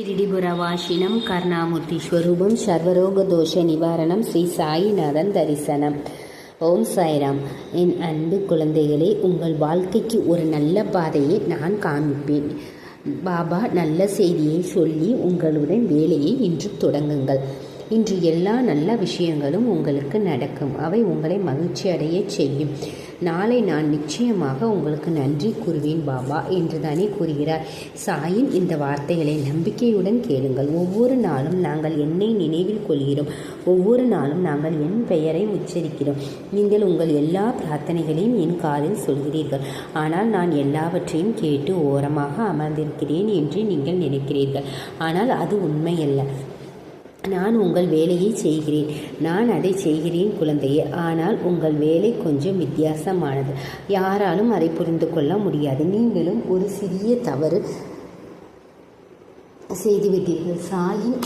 கிரிடிபுரவாசினம் கருணாமூர்த்தி. ஸ்வரூபம் சர்வரோக தோஷ நிவாரணம் ஸ்ரீ சாயிநாதன் தரிசனம். ஓம் சாய்ராம். என் அன்பு குழந்தைகளே உங்கள் வாழ்க்கைக்கு ஒரு நல்ல பாதையை நான் காமிப்பேன் பாபா நல்ல செய்தியை சொல்லி உங்களுடன் வேலையை இன்று தொடங்குங்கள். இன்று எல்லா நல்ல விஷயங்களும் உங்களுக்கு நடக்கும். அவை உங்களை மகிழ்ச்சி அடைய செய்யும். நாளை நான் நிச்சயமாக உங்களுக்கு நன்றி கூறுவேன் பாபா என்று தானே கூறுகிறார். சாயின் இந்த வார்த்தைகளை நம்பிக்கையுடன் கேளுங்கள். ஒவ்வொரு நாளும் நாங்கள் என்னை நினைவில் கொள்கிறோம். ஒவ்வொரு நாளும் நாங்கள் என் பெயரை உச்சரிக்கிறோம். நீங்கள் உங்கள் எல்லா பிரார்த்தனைகளையும் என் காதில் சொல்கிறீர்கள். ஆனால் நான் எல்லாவற்றையும் கேட்டு ஓரமாக அமர்ந்திருக்கிறேன் என்று நீங்கள் நினைக்கிறீர்கள். ஆனால் அது உண்மையல்ல. நான் உங்கள் வேலையை செய்கிறேன். நான் அதை செய்கிறேன் குழந்தையே. ஆனால் உங்கள் வேலை கொஞ்சம் வித்தியாசமானது. யாராலும் அதை புரிந்து கொள்ள முடியாது. நீங்களும் ஒரு சிறிய தவறு செய்துவிட்டீர்கள். சாயின்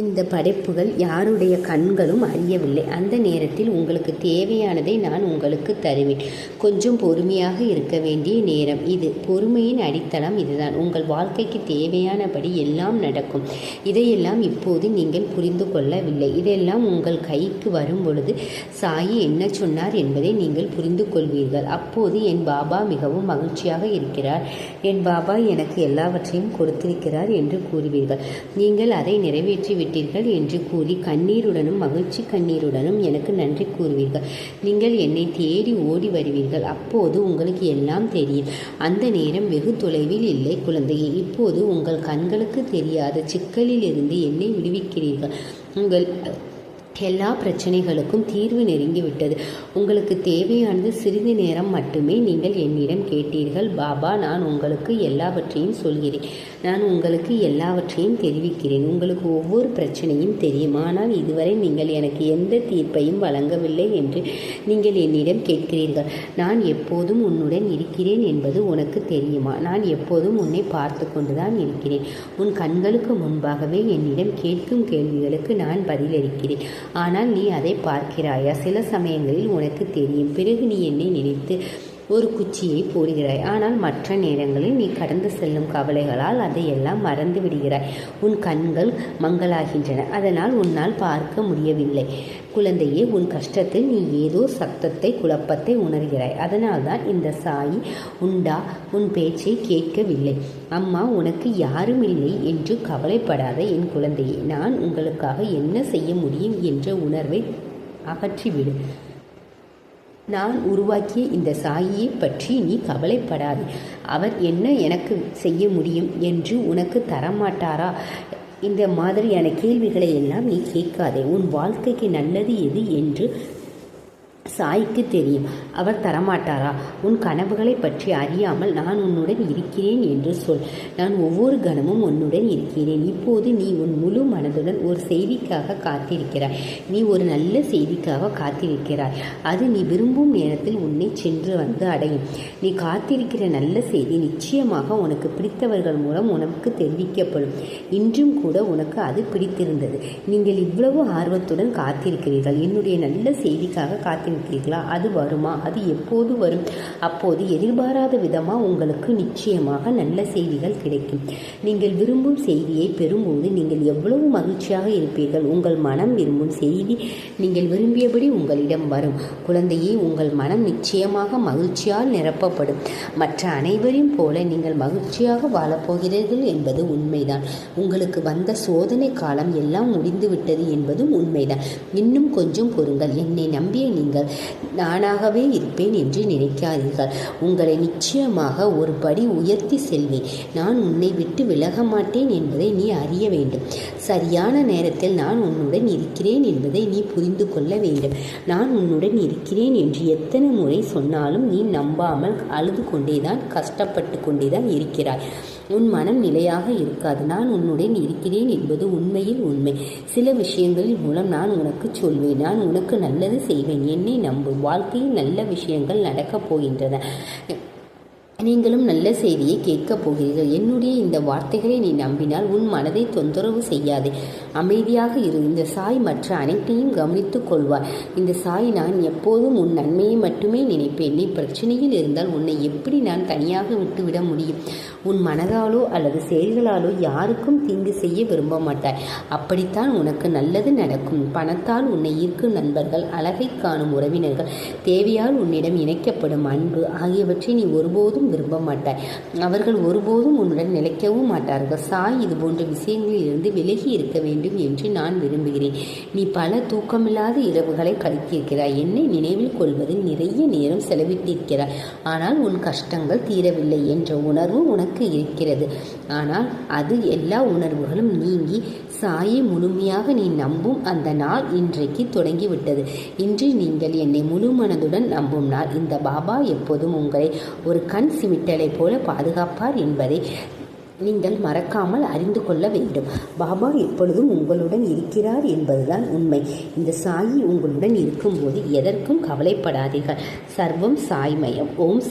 இந்த படைப்புகள் யாருடைய கண்களும் அறியவில்லை. அந்த நேரத்தில் உங்களுக்கு தேவையானதை நான் உங்களுக்கு தருவேன். கொஞ்சம் பொறுமையாக இருக்க வேண்டிய நேரம் இது. பொறுமையின் அடித்தளம் இதுதான். உங்கள் வாழ்க்கைக்கு தேவையானபடி எல்லாம் நடக்கும். இதையெல்லாம் இப்போது நீங்கள் புரிந்து கொள்ளவில்லை. இதெல்லாம் உங்கள் கைக்கு வரும் பொழுது சாயி என்ன சொன்னார் என்பதை நீங்கள் புரிந்து கொள்வீர்கள். அப்போது என் பாபா மிகவும் மகிழ்ச்சியாக இருக்கிறார். என் பாபா எனக்கு எல்லாவற்றையும் கொடுத்திருக்கிறார் என்று கூறுவீர்கள். நீங்கள் அதை நிறைவேற்றி விட்டீர்கள் என்று கூறி கண்ணீருடனும் மகிழ்ச்சி கண்ணீருடனும் எனக்கு நன்றி கூறுவீர்கள். நீங்கள் என்னை தேடி ஓடி வருவீர்கள். அப்போது உங்களுக்கு எல்லாம் தெரியும். அந்த நேரம் வெகு தொலைவில் இல்லை குழந்தையே. இப்போது உங்கள் கண்களுக்கு தெரியாத சிக்கலில் இருந்து என்னை விடுவிக்கிறீர்கள். உங்கள் எல்லா பிரச்சனைகளுக்கும் தீர்வு நெருங்கிவிட்டது. உங்களுக்கு தேவையானது சிறிது நேரம் மட்டுமே நீங்கள் என்னிடம் கேட்டீர்கள். பாபா நான் உங்களுக்கு எல்லாவற்றையும் சொல்கிறேன். நான் உங்களுக்கு எல்லாவற்றையும் தெரிவிக்கிறேன். உங்களுக்கு ஒவ்வொரு பிரச்சனையும் தெரியும். ஆனால் இதுவரை நீங்கள் எனக்கு எந்த தீர்ப்பையும் வழங்கவில்லை என்று நீங்கள் என்னிடம் கேட்கிறீர்கள். நான் எப்போதும் உன்னுடன் இருக்கிறேன் என்பது உனக்கு தெரியுமா? நான் எப்போதும் உன்னை பார்த்து கொண்டுதான் இருக்கிறேன். உன் கண்களுக்கு முன்பாகவே என்னிடம் கேட்கும் கேள்விகளுக்கு நான் பதிலளிக்கிறேன். ஆனால் நீ அதை பார்க்கிறாயா? சில சமயங்களில் உனக்கு தெரியும். பிறகு நீ என்னை நினைத்து ஒரு குச்சியை போடுகிறாய். ஆனால் மற்ற நேரங்களில் நீ கடந்து செல்லும் கவலைகளால் அதையெல்லாம் மறந்து விடுகிறாய். உன் கண்கள் மங்களாகின்றன. அதனால் உன்னால் பார்க்க முடியவில்லை. குழந்தையே உன் கஷ்டத்தில் நீ ஏதோ சத்தத்தை குழப்பத்தை உணர்கிறாய். அதனால்தான் இந்த சாயி உண்டா? உன் பேச்சை கேட்கவில்லை. அம்மா உனக்கு யாரும் இல்லை என்று கவலைப்படாத என் குழந்தையே நான் உங்களுக்காக என்ன செய்ய முடியும் என்ற உணர்வை அகற்றிவிடு. நான் உருவாக்கிய இந்த சாயியை பற்றி நீ கவலைப்படாதே. அவர் என்ன எனக்கு செய்ய முடியும் என்று உனக்கு தரமாட்டாரா? இந்த மாதிரியான கேள்விகளை எல்லாம் நீ கேட்காதே. உன் வாழ்க்கைக்கு நல்லது எது என்று சாய்க்கு தெரியும். அவர் தரமாட்டாரா? உன் கனவுகளை பற்றி அறியாமல் நான் உன்னுடன் இருக்கிறேன் என்று சொல். நான் ஒவ்வொரு கணமும் உன்னுடன் இருக்கிறேன். இப்போது நீ உன் முழு மனதுடன் ஒரு செய்திக்காக காத்திருக்கிறாய். நீ ஒரு நல்ல செய்திக்காக காத்திருக்கிறாய். அது நீ விரும்பும் நேரத்தில் உன்னை சென்று வந்து அடையும். நீ காத்திருக்கிற நல்ல செய்தி நிச்சயமாக உனக்கு பிடித்தவர்கள் மூலம் உனக்கு தெரிவிக்கப்படும். இன்றும் கூட உனக்கு அது பிடித்திருந்தது. நீங்கள் இவ்வளவு ஆர்வத்துடன் காத்திருக்கிறீர்கள். என்னுடைய நல்ல செய்திக்காக காத்திருக்கிறீர்கள். இருக்கிறீர்களா அது வருமா? அது எப்போது வரும்? அப்போது எதிர்பாராத விதமாக உங்களுக்கு நிச்சயமாக நல்ல செய்திகள் கிடைக்கும். நீங்கள் விரும்பும் செய்தியை பெறும்போது நீங்கள் எவ்வளவு மகிழ்ச்சியாக இருப்பீர்கள்? உங்கள் மனம் விரும்பும் செய்தி நீங்கள் விரும்பியபடி உங்களிடம் வரும். குழந்தையை உங்கள் மனம் நிச்சயமாக மகிழ்ச்சியால் நிரப்பப்படும். மற்ற அனைவரையும் போல நீங்கள் மகிழ்ச்சியாக வாழப்போகிறீர்கள் என்பது உண்மைதான். உங்களுக்கு வந்த சோதனை காலம் எல்லாம் முடிந்துவிட்டது என்பதும் உண்மைதான். இன்னும் கொஞ்சம் பொறுங்கள். என்னை நம்பிய நீங்கள் நானாகவே இருப்பேன் என்று நினைக்காதீர்கள். உங்களை நிச்சயமாக ஒரு படி உயர்த்தி செல்வேன். நான் உன்னை விட்டு விலக மாட்டேன் என்பதை நீ அறிய வேண்டும். சரியான நேரத்தில் நான் உன்னுடன் இருக்கிறேன் என்பதை நீ புரிந்து கொள்ள வேண்டும். நான் உன்னுடன் இருக்கிறேன் என்று எத்தனை முறை சொன்னாலும் நீ நம்பாமல் அழுது கொண்டேதான் கஷ்டப்பட்டு கொண்டேதான் இருக்கிறாய். உன் மனம் நிலையாக இருக்காது. நான் உன்னுடன் இருக்கிறேன் என்பது உண்மையில் உண்மை. சில விஷயங்களின் மூலம் நான் உனக்கு சொல்வேன். நான் உனக்கு நல்லது செய்வேன். என்னை நம்பு வாழ்க்கையில் நல்ல விஷயங்கள் நடக்கப் போகின்றன. நீங்களும் நல்ல செய்தியை கேட்கப் போகிறீர்கள். என்னுடைய இந்த வார்த்தைகளை நீ நம்பினால் உன் மனதை தொந்தரவு செய்யாதே. அமைதியாக இரு. இந்த சாய் மற்ற அனைத்தையும் கவனித்துக் கொள்வார். இந்த சாய் நான் எப்போதும் உன் நன்மையை மட்டுமே நினைப்பேன். நீ பிரச்சனையில் இருந்தால் உன்னை எப்படி நான் தனியாக விட்டுவிட முடியும்? உன் மனதாலோ அல்லது செயல்களாலோ யாருக்கும் தீங்கு செய்ய விரும்ப மாட்டாய். அப்படித்தான் உனக்கு நல்லது நடக்கும். பணத்தால் உன்னை ஈர்க்கும் நண்பர்கள் அழகை காணும் உறவினர்கள் தேவையால் உன்னிடம் இணைக்கப்படும் அன்பு ஆகியவற்றை நீ ஒருபோதும் விரும்ப மாட்டாய். அவர்கள் ஒருபோதும் உன்னுடன் நிலைக்கவும் மாட்டார்கள். சாய் இது போன்ற விஷயங்களில் இருந்து விலகி இருக்க வேண்டும் என்று நான் விரும்புகிறேன். நீ பல தூக்கமில்லாத இரவுகளை கழித்திருக்கிறாய். என்னை நினைவில் கொள்வதில் நிறைய நேரம் செலவிட்டிருக்கிறாய். ஆனால் உன் கஷ்டங்கள் தீரவில்லை என்ற உணர்வு உனக்கு இருக்கிறது. ஆனால் அது எல்லா உணர்வுகளும் நீங்கி சாயை முழுமையாக நீ நம்பும் அந்த நாள் இன்றைக்கு தொடங்கிவிட்டது. இன்று நீங்கள் என்னை முழு மனதுடன் நம்பும் நாள். இந்த பாபா எப்போதும் உங்களை ஒரு கண் சிமிட்டலை போல பாதுகாப்பார் என்பதை நீங்கள் மறக்காமல் அறிந்து கொள்ள வேண்டும். பாபா எப்பொழுதும் உங்களுடன் இருக்கிறார் என்பதுதான் உண்மை. இந்த சாயி உங்களுடன் இருக்கும்போது எதற்கும் கவலைப்படாதீர்கள். சர்வம் சாய்மயம். ஓம்